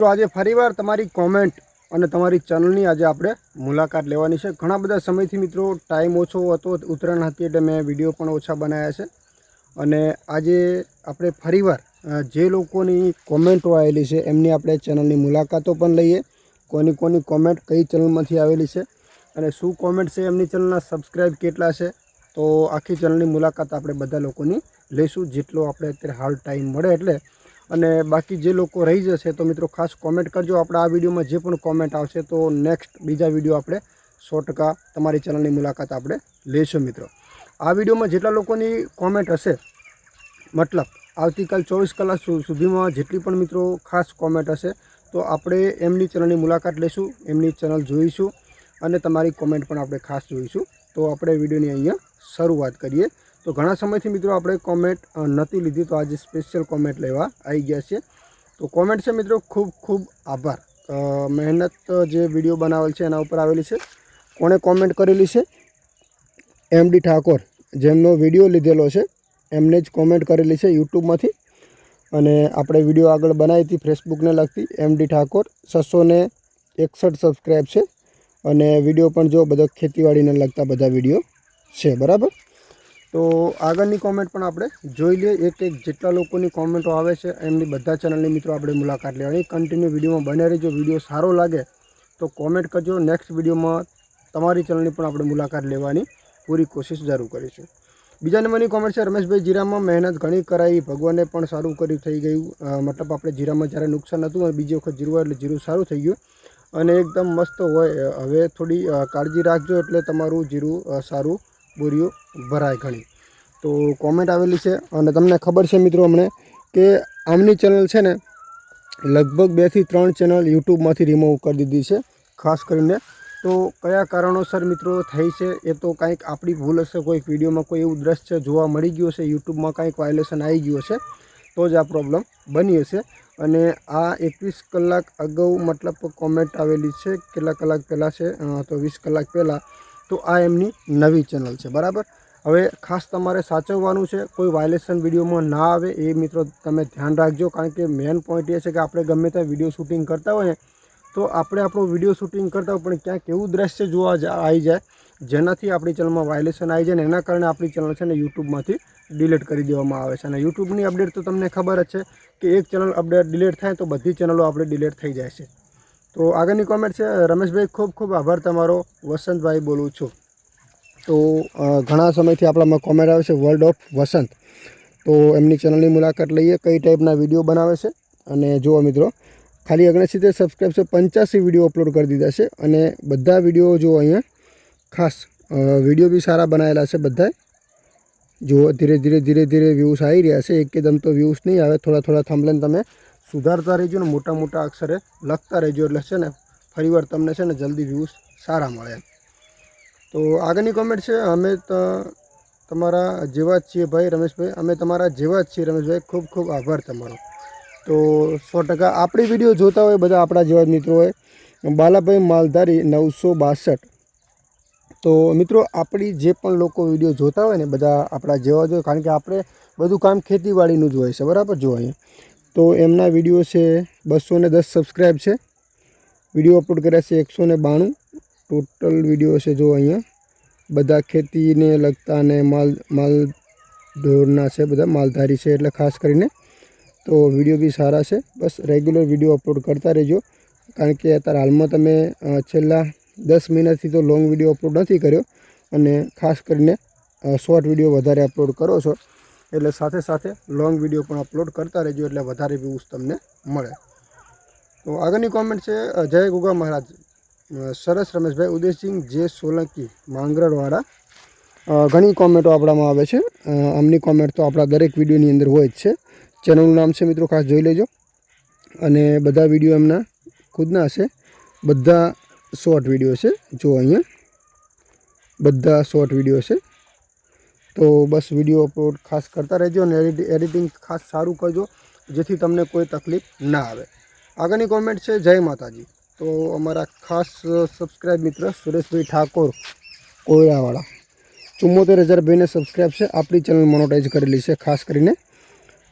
તો આજે ફરીવાર તમારી કોમેન્ટ અને તમારી ચેનલની આજે આપણે મુલાકાત લેવાની છે. ઘણા બધા સમયથી મિત્રો ટાઈમ ઓછો હતો, ઉત્તરાયણ હતી એટલે મેં વીડિયો પણ ઓછા બનાવ્યા છે. અને આજે આપણે ફરીવાર જે લોકોની કોમેન્ટો આવેલી છે, એમની આપણે ચેનલની મુલાકાતો પણ લઈએ. કોની કોની કોમેન્ટ કઈ ચેનલમાંથી આવેલી છે અને શું કોમેન્ટ છે, એમની ચેનલના સબસ્ક્રાઈબ કેટલા છે, તો આખી ચેનલની મુલાકાત આપણે બધા લોકોની લઈશું. જેટલો આપણે અત્યારે હાલ ટાઈમ મળે એટલે અને બાકી જે લોકો રહી જશે, તો મિત્રો ખાસ કોમેન્ટ કરજો. આપણે આ વિડીયોમાં જે પણ કોમેન્ટ આવશે, તો નેક્સ્ટ બીજા વીડિયો આપણે સો ટકા તમારી ચેનલની મુલાકાત આપણે લઈશું મિત્રો. આ વિડીયોમાં જેટલા લોકોની કોમેન્ટ હશે, મતલબ આવતીકાલ ચોવીસ કલાક સુધીમાં જેટલી પણ મિત્રો ખાસ કોમેન્ટ હશે, તો આપણે એમની ચેનલની મુલાકાત લઈશું એમની ચેનલ જોઈશું અને તમારી કોમેન્ટ પણ આપણે ખાસ જોઈશું. તો આપણે વિડીયોની અહીંયા શરૂઆત કરીએ. તો ઘણા સમયથી મિત્રો આપણે કોમેન્ટ નહોતી લીધી તો આજે સ્પેશિયલ કોમેન્ટ લેવા આવી ગયા છે તો કોમેન્ટ છે મિત્રો, ખૂબ ખૂબ આભાર. મહેનત જે વીડિયો બનાવેલ છે એના ઉપર આવેલી છે. કોણે કોમેન્ટ કરેલી છે? એમ ડી ઠાકોર, જેમનો વીડિયો લીધેલો છે, એમને જ કોમેન્ટ કરેલી છે યુટ્યુબમાંથી. અને આપણે વીડિયો આગળ બનાવી હતી ફેસબુકને લગતી. એમ ડી ઠાકોર, છસો ને એકસઠ સબસ્ક્રાઈબ છે. અને વીડિયો પણ જો બધા ખેતીવાડીને લગતા બધા વીડિયો છે, બરાબર? તો આગળની કોમેન્ટ પણ આપણે જોઈ લઈએ. એક એક જેટલા લોકોની કોમેન્ટો આવે છે, એમની બધા ચેનલની મિત્રો આપણે મુલાકાત લેવાની. કન્ટિન્યુ વિડીયોમાં બને રહેજો. વીડિયો સારો લાગે તો કોમેન્ટ કરજો. નેક્સ્ટ વિડીયોમાં તમારી ચેનલની પણ આપણે મુલાકાત લેવાની પૂરી કોશિશ જરૂર કરીશું. બીજા નંબરની કોમેન્ટ છે, રમેશભાઈ જીરામાં મહેનત ઘણી કરાવી ભગવાને પણ સારું કર્યું થઈ ગયું. મતલબ આપણે જીરામાં જ્યારે નુકસાન હતું અને બીજી વખત જીરું એટલે જીરું સારું થઈ ગયું અને એકદમ મસ્ત હોય. હવે થોડી કાળજી રાખજો એટલે તમારું જીરું સારું બોરીઓ ભરાય ઘણી. તો કોમેન્ટ આવેલી છે અને તમને ખબર છે મિત્રો અમને કે આમની ચેનલ છે ને લગભગ બેથી ત્રણ ચેનલ યુટ્યુબમાંથી રિમૂવ કરી દીધી છે, ખાસ કરીને. તો કયા કારણોસર મિત્રો થઈ છે એ તો કાંઈક આપણી ભૂલ હશે, કોઈક વિડીયોમાં કોઈ એવું દ્રશ્ય જોવા મળી ગયું હશે યુટ્યુબમાં કાંઈક વાયોલેશન આવી ગયું હશે, તો જ આ પ્રોબ્લેમ બની હશે. અને આ એકવીસ કલાક અગાઉ મતલબ કોમેન્ટ આવેલી છે, કેટલા કલાક પહેલાં છે? તો વીસ કલાક પહેલાં તો આ એમની નવી ચેનલ છે, બરાબર? હવે ખાસ તમારે સાચવવાનું છે, કોઈ વાયોલેશન વિડીયોમાં ના આવે એ મિત્રો તમે ધ્યાન રાખજો, કારણ કે મેઇન પોઈન્ટ એ છે કે આપણે ગમે ત્યાં વીડિયો શૂટિંગ કરતા ને તો આપણે આપણો વીડિયો શૂટિંગ કરતા હોય, પણ ક્યાંક એવું દ્રશ્ય જોવા આવી જાય, જેનાથી આપણી ચેનલમાં વાયોલેશન આવી જાય ને એના કારણે આપણી ચેનલ છે ને યુટ્યુબમાંથી ડિલીટ કરી દેવામાં આવે છે. અને યુટ્યુબની અપડેટ તો તમને ખબર જ છે કે એક ચેનલ અપડેટ ડિલીટ થાય તો બધી ચેનલો આપણે ડિલીટ થઈ જાય છે. તો આગળની કોમેન્ટ છે, રમેશભાઈ, ખૂબ ખૂબ આભાર તમારો. વસંતભાઈ બોલું છું. તો ઘણા સમયથી આપણામાં કોમેન્ટ આવે છે વર્લ્ડ ઓફ વસંત તો એમની ચેનલની મુલાકાત લઈએ, કઈ ટાઈપના વીડિયો બનાવે છે. અને જુઓ મિત્રો, ખાલી ઓગણસિત્તેર સબસ્ક્રાઈબ છે, પંચ્યાસી વીડિયો અપલોડ કરી દીધા છે. અને બધા વીડિયો જુઓ અહીંયા, ખાસ વીડિયો બી સારા બનાવેલા છે બધાએ જુઓ, ધીરે ધીરે ધીરે ધીરે વ્યૂઝ આવી રહ્યા છે. એકદમ તો વ્યૂઝ નહીં આવે, થોડા થોડા થંભલેન તમે સુધારતા રહેજો ને મોટા મોટા અક્ષરે લખતા રહેજો એટલે છે ને ફરીવાર તમને છે ને જલ્દી વ્યૂઝ સારા મળે તો આગળની કોમેન્ટ છે, અમે તમારા જેવા જ છીએ ભાઈ રમેશભાઈ. અમે તમારા જેવા જ છીએ રમેશભાઈ. ખૂબ ખૂબ આભાર તમારો. તો સો ટકા આપણી વીડિયો જોતા હોય બધા આપણા જેવા જ મિત્રો હોય. બાલાભાઈ માલધારી નવસો બાસઠ. તો મિત્રો આપણી જે પણ લોકો વીડિયો જોતા હોય ને બધા આપણા જેવા જ હોય. કારણ કે આપણે બધું કામ ખેતીવાડીનું જ હોય છે. બરાબર? જો અહીંયા. તો એમના વીડિયો છે બસો ને દસ સબસ્ક્રાઈબ છે. વીડિયો અપલોડ કર્યા છે એકસો ને બાણું. ટોટલ વીડિયો છે જો અહીંયા. બધા ખેતીને લગતા અને માલ માલ ઢોરના છે બધા, માલધારી છે એટલે ખાસ કરીને. તો વીડિયો બી સારા છે. બસ રેગ્યુલર વીડિયો અપલોડ કરતા રહેજો. કારણ કે અત્યારે હાલમાં તમે છેલ્લા દસ મહિનાથી તો લોંગ વીડિયો અપલોડ નથી કર્યો. અને ખાસ કરીને શોર્ટ વીડિયો વધારે અપલોડ કરો છો. એટલે સાથે સાથે લોંગ વીડિયો પણ અપલોડ કરતા રહેજો એટલે વધારે વ્યૂઝ તમને મળે. તો આગળની કોમેન્ટ છે જય ગુગા મહારાજ. સરસ રમેશભાઈ, ઉદયસિંહ, જે સોલંકી માંગરવાળા ઘણી કોમેન્ટો આપણામાં આવે છે. આમની કોમેન્ટ તો આપણા દરેક વિડીયોની અંદર હોય જ છે. ચેનલનું નામ છે મિત્રો, ખાસ જોઈ લેજો. અને બધા વીડિયો એમના ખુદના હશે. બધા શોર્ટ વીડિયો છે જો અહીંયા. બધા શોર્ટ વીડિયો છે તો બસ વીડિયો અપલોડ ખાસ કરતા રહેજો અને એડિટિંગ ખાસ સારું કરજો, જેથી તમને કોઈ તકલીફ ના આવે. આગળની કોમેન્ટ છે, જય માતાજી. તો અમારા ખાસ સબસ્ક્રાઈબ મિત્ર સુરેશભાઈ ઠાકોર કોયરાવાળા ચુમ્મોતેર હજાર ભાઈને સબસ્ક્રાઈબ છે, આપણી ચેનલ મોનોટાઈઝ કરેલી છે, ખાસ કરીને.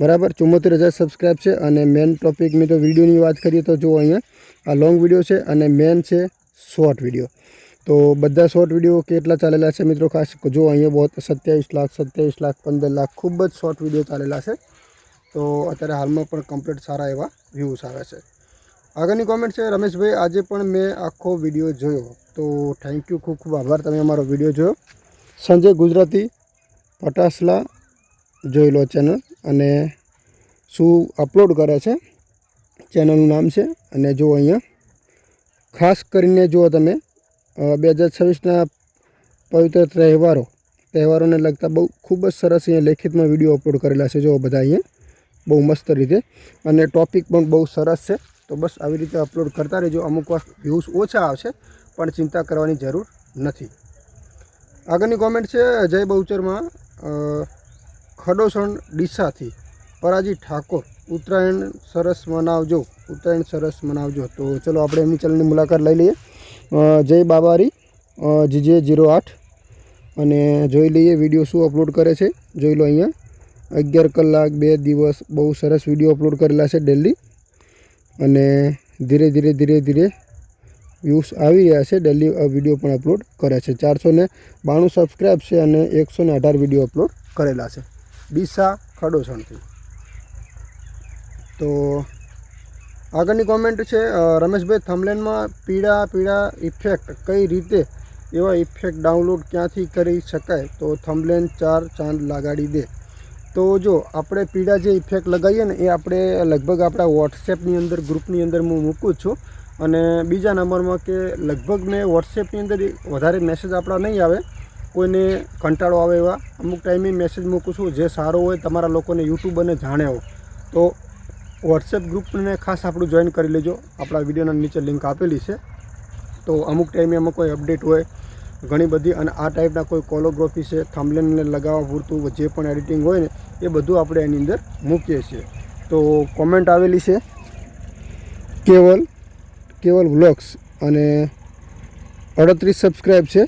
બરાબર, ચુમ્મોતેર હજાર સબસ્ક્રાઈબ છે, અને મેન ટોપિક મેં તો વિડીયોની વાત કરીએ તો જો અહીંયા આ લોંગ વીડિયો છે, અને મેન છે શોર્ટ વીડિયો તો બધા શોર્ટ વીડિયો કેટલા ચાલેલા છે મિત્રો? ખાસ જો અહીંયા બહુ સત્યાવીસ લાખ સત્યાવીસ લાખ, પંદર લાખ ખૂબ જ શોર્ટ વીડિયો ચાલેલા છે. તો અત્યારે હાલમાં પણ કમ્પ્લીટ સારા એવા વ્યૂઝ આવે છે. આગળની કોમેન્ટ છે, રમેશભાઈ, આજે પણ મેં આખો વીડિયો જોયો. તો થેન્ક યુ ખૂબ ખૂબ આભાર. તમે અમારો વીડિયો જોયો. સંજય ગુજરાતી, પટાસલા જોઈ લો ચેનલ અને શું અપલોડ કરે છે ચેનલનું નામ છે. અને જો અહીંયા ખાસ કરીને જો તમે બે હજાર છવ્વીસના પવિત્ર તહેવારો. તહેવારોને લગતા બહુ ખૂબ જ સરસ અહીંયા લેખિતમાં વીડિયો અપલોડ કરેલા છે. જો બધા અહીંયા બહુ મસ્ત રીતે. અને ટોપિક પણ બહુ સરસ છે. તો બસ આવી રીતે અપલોડ કરતા રહેજો. અમુક વાર વ્યૂઝ ઓછા આવશે, પણ ચિંતા કરવાની જરૂર નથી. આગળની કોમેન્ટ છે જય બહુચરમાં. ખડોસણ ડીસાથી પરાજી ઠાકોર. ઉત્તરાયણ સરસ મનાવજો. ઉત્તરાયણ સરસ મનાવજો. તો ચલો આપણે એમની ચલની મુલાકાત લઈ લઈએ. જય બાબારી જીજે જીરો આઠ. અને જોઈ લઈએ વીડિયો શું અપલોડ કરે છે. જોઈ લો અહીંયા. અગિયાર કલાક બે દિવસ બહુ સરસ વીડિયો અપલોડ કરેલા છે ડેલી અને ધીરે ધીરે ધીરે ધીરે વ્યૂઝ આવી રહ્યા છે. ડેલી વીડિયો પણ અપલોડ કરે છે. ચારસો ને બાણું સબસ્ક્રાઈબ છે અને એકસો ને અઢાર વીડિયો અપલોડ કરેલા છે. ડીસા ખડોસણથી. તો આગળની કોમેન્ટ છે રમેશભાઈ થમલેનમાં પીળા પીળા ઇફેક્ટ કઈ રીતે એવા ઇફેક્ટ ડાઉનલોડ ક્યાંથી કરી શકાય? તો થમલેન ચાર ચાંદ લગાડી દે. તો જો આપણે પીળા જે ઇફેક્ટ લગાવીએ ને, એ આપણે લગભગ આપણા વોટ્સએપની અંદર ગ્રુપની અંદર હું મૂકું છું. અને બીજા નંબરમાં કે લગભગ મેં વોટ્સએપની અંદર વધારે મેસેજ આપણા નહીં આવે. કોઈને કંટાળો આવે એવા. અમુક ટાઈમે મેસેજ મૂકું છું. જે સારો હોય, તમારા લોકોને યુટ્યુબ અને જાણે હો તો વોટ્સએપ ગ્રુપને ખાસ આપણું જોઈન કરી લેજો. આપણા વિડીયોના નીચે લિંક આપેલી છે. તો અમુક ટાઈમે એમાં કોઈ અપડેટ હોય, ઘણી બધી, અને આ ટાઈપના કોઈ કોલોગ્રાફી છે થંબલેનને લગાવવા પૂરતું, જે પણ એડિટિંગ હોય ને, એ બધું આપણે એની અંદર મૂકીએ છીએ. તો કોમેન્ટ આવેલી છે, કેવલ કેવલ વ્લોગ્સ અને અડત્રીસ સબસ્ક્રાઈબ છે.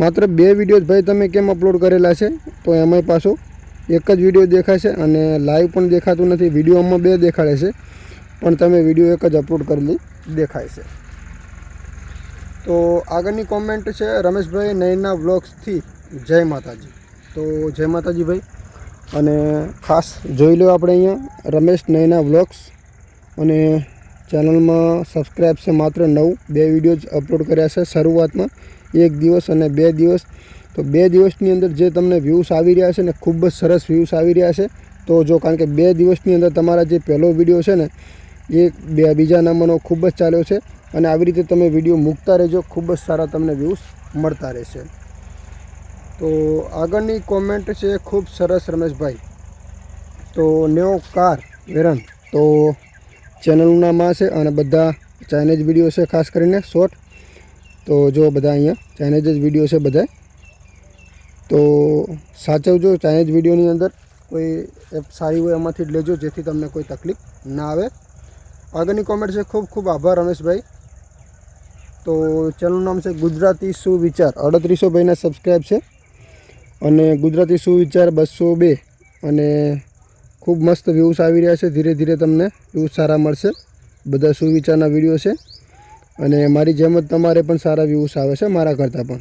માત્ર બે વીડિયો ભાઈ તમે કેમ અપલોડ કરેલા છે, તો એમાંય પાછો એક જ વીડિયો દેખાય છે અને લાઈવ પણ દેખાતું નથી વિડીયોમાં બે દેખાડે છે, પણ તમે વીડિયો એક જ અપલોડ કરેલી દેખાય છે. તો આગળની કોમેન્ટ છે રમેશભાઈ નયના વ્લોગ્સથી જય માતાજી. તો જય માતાજી ભાઈ. અને ખાસ જોઈ લો આપણે અહીંયા રમેશ નયના વ્લોગ્સ અને ચેનલમાં સબસ્ક્રાઈબ છે માત્ર નવ, બે વીડિયો જ અપલોડ કર્યા છે શરૂઆતમાં, એક દિવસ અને બે દિવસ. તો બે દિવસની અંદર જે તમને વ્યૂઝ આવી રહ્યા છે ને, ખૂબ જ સરસ વ્યૂઝ આવી રહ્યા છે. તો જો કારણ કે બે દિવસની અંદર તમારા જે પહેલો વીડિયો છે ને, એ બે બીજા નંબરનો ખૂબ જ ચાલ્યો છે અને આવી રીતે તમે વીડિયો મૂકતા રહેજો, ખૂબ જ સારા તમને વ્યૂઝ મળતા રહેશે. તો આગળની કોમેન્ટ છે ખૂબ સરસ રમેશભાઈ. તો નેવો કાર વેરન તો ચેનલનું નામ આ છે અને બધા ચાઇનીઝ વીડિયો છે, ખાસ કરીને શોર્ટ તો જો બધા અહીંયા ચાઇનીઝ જ વીડિયો છે બધા તો સાચવજો ચાઇનીઝ વિડીયોની અંદર. કોઈ એપ સારી હોય એમાંથી જ લેજો, જેથી તમને કોઈ તકલીફ ના આવે. આગળની કોમેન્ટ છે, ખૂબ ખૂબ આભાર રમેશભાઈ. તો ચેનલનું નામ છે ગુજરાતી સુવિચાર. અડત્રીસો ભાઈના સબસ્ક્રાઈબ છે. અને ગુજરાતી સુવિચાર બસો બે. અને ખૂબ મસ્ત વ્યૂઝ આવી રહ્યા છે. ધીરે ધીરે તમને વ્યૂઝ સારા મળશે. બધા સુવિચારના વીડિયો છે. અને મારી જેમ જ તમારે પણ સારા વ્યૂઝ આવે છે, મારા કરતાં પણ.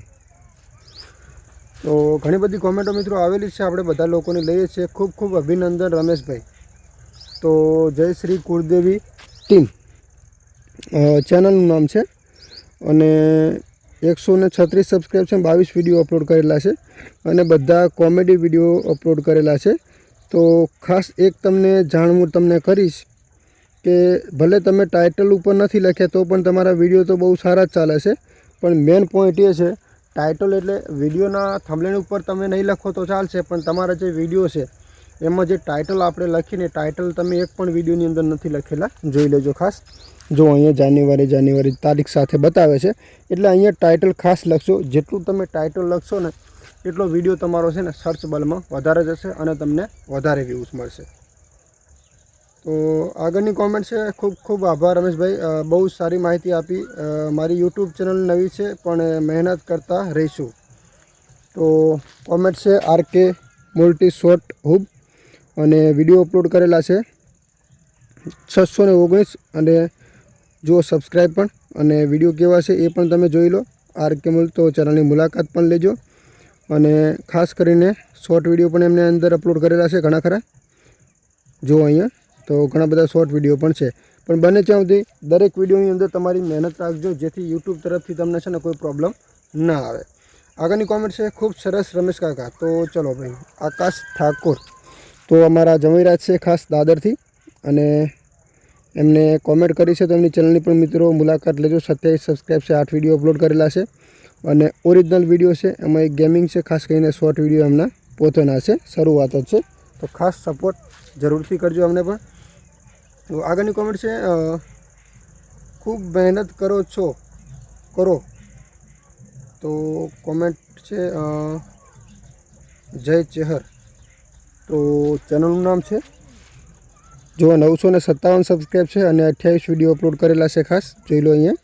તો ઘણી બધી કોમેન્ટો મિત્રો આવેલી છે. આપણે બધા લોકોને લઈએ છીએ. ખૂબ ખૂબ અભિનંદન રમેશભાઈ. તો જય શ્રી કુળદેવી ટીમ. ચેનલનું નામ છે અને એકસો ને છત્રીસ સબસ્ક્રાઈબ છે બાવીસ વીડિયો અપલોડ કરેલા છે અને બધા કોમેડી વીડિયો અપલોડ કરેલા છે. તો ખાસ એક તમને જાણવું તમને કરીશ કે ભલે તમે ટાઇટલ ઉપર નથી લખ્યા, તો પણ તમારા વીડિયો તો બહુ સારા જ ચાલે છે. પણ મેઇન પોઈન્ટ એ છે ટાઇટલ એટલે વિડીયોના થમલેણ ઉપર તમે નહીં લખો તો ચાલશે, પણ તમારા જે વીડિયો છે, એમાં જે ટાઇટલ આપણે લખીને ટાઇટલ તમે એક પણ વિડીયોની અંદર નથી લખેલા. જોઈ લેજો ખાસ. જો અહીંયા જાન્યુઆરી જાન્યુઆરી તારીખ સાથે બતાવે છે, એટલે અહીંયા ટાઇટલ ખાસ લખશો જેટલું તમે ટાઇટલ લખશો ને, એટલો વીડિયો તમારો છે ને સર્ચ બલમાં વધારે જશે અને તમને વધારે વ્યૂઝ મળશે. તો આગળની કોમેન્ટ છે, ખૂબ ખૂબ આભાર રમેશભાઈ. બહુ સારી માહિતી આપી. મારી યુટ્યુબ ચેનલ નવી છે, પણ મહેનત કરતા રહીશું. તો કોમેન્ટ છે આર કે મુલ્ટી શોર્ટ હુબ અને વીડિયો અપલોડ કરેલા છે. છસો ને ઓગણીસ અને જુઓ સબસ્ક્રાઈબ પણ અને વીડિયો કેવા છે એ પણ તમે જોઈ લો. આર કે મુલ તો ચેનલની મુલાકાત પણ લેજો. અને ખાસ કરીને શોર્ટ વીડિયો પણ એમને અંદર અપલોડ કરેલા છે, ઘણા ખરા. જુઓ અહીંયા તો ઘણા બધા શોર્ટ વીડિયો પણ છે. પણ બને ત્યાં સુધી દરેક વિડીયોની અંદર તમારી મહેનત રાખજો, જેથી યુટ્યુબ તરફથી તમને છે ને કોઈ પ્રોબ્લેમ ના આવે. આગળની કોમેન્ટ છે, ખૂબ સરસ રમેશ કાકા. તો ચલો ભાઈ, આકાશ ઠાકોર. તો અમારા જમીરાજ છે ખાસ દાદરથી અને એમને કોમેન્ટ કરી છે. તો એમની ચેનલની પણ મિત્રો મુલાકાત લેજો. સત્યાવીસ સબસ્ક્રાઈબ છે, આઠ વીડિયો અપલોડ કરેલા છે. અને ઓરિજિનલ વીડિયો છે, એમાં એક ગેમિંગ છે, ખાસ કરીને શોર્ટ વીડિયો એમના પોતાના છે, શરૂઆત જ છે. તો ખાસ સપોર્ટ જરૂરથી કરજો અમને પણ. તો આગળની કોમેન્ટ છે ખૂબ મહેનત કરો છો, કરો. તો કોમેન્ટ છે જય ચેહર. તો ચેનલનું નામ છે, જો નવસો ને સત્તાવન સબસ્ક્રાઈબ છે અને અઠ્યાવીસ વીડિયો અપલોડ કરેલા છે ખાસ, જોઈ લો અહીંયા.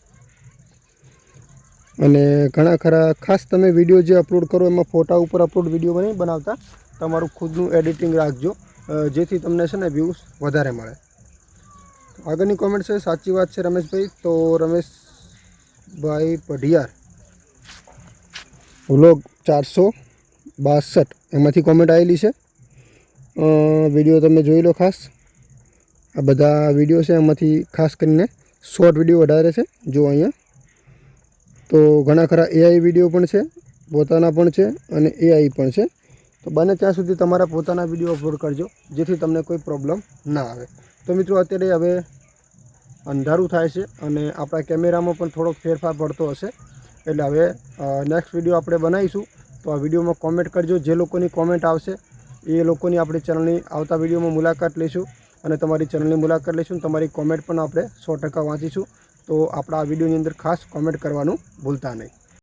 અને ઘણા ખરા, ખાસ તમે વીડિયો જે અપલોડ કરો એમાં ફોટા ઉપર અપલોડ વીડિયો નહીં બનાવતા, તમારું ખુદનું એડિટિંગ રાખજો જેથી તમને છે ને વ્યૂઝ વધારે મળે. આગળની કોમેન્ટ છે, સાચી વાત છે રમેશભાઈ. તો રમેશભાઈ પઢિયાર. વ્લોગ ચારસો બાસઠ. એમાંથી કોમેન્ટ આવેલી છે. વીડિયો તમે જોઈ લો ખાસ. આ બધા વીડિયો છે, એમાંથી ખાસ કરીને શોર્ટ વીડિયો વધારે છે, જો અહીંયા. તો ઘણા ખરા એઆઈ વીડિયો પણ છે, પોતાના પણ છે અને એઆઈ પણ છે. તો બને ત્યાં સુધી તમારા પોતાના વીડિયો અપલોડ કરજો, જેથી તમને કોઈ પ્રોબ્લેમ ના આવે. તો મિત્રો, અત્યારે હવે અંધારું થાય છે અને આપણા કેમેરામાં પણ થોડોક ફેરફાર પડતો હશે. એટલે હવે નેક્સ્ટ વીડિયો આપણે બનાવીશું. તો આ વિડીયોમાં કોમેન્ટ કરજો, જે લોકોની કોમેન્ટ આવશે, એ લોકોની આપણી ચેનલની આવતા વિડીયોમાં મુલાકાત લઈશું. અને તમારી ચેનલની મુલાકાત લઈશું તમારી કોમેન્ટ પણ આપણે સો ટકા વાંચીશું. તો આપણા આ વિડીયોની અંદર ખાસ કોમેન્ટ કરવાનું ભૂલતા નહીં.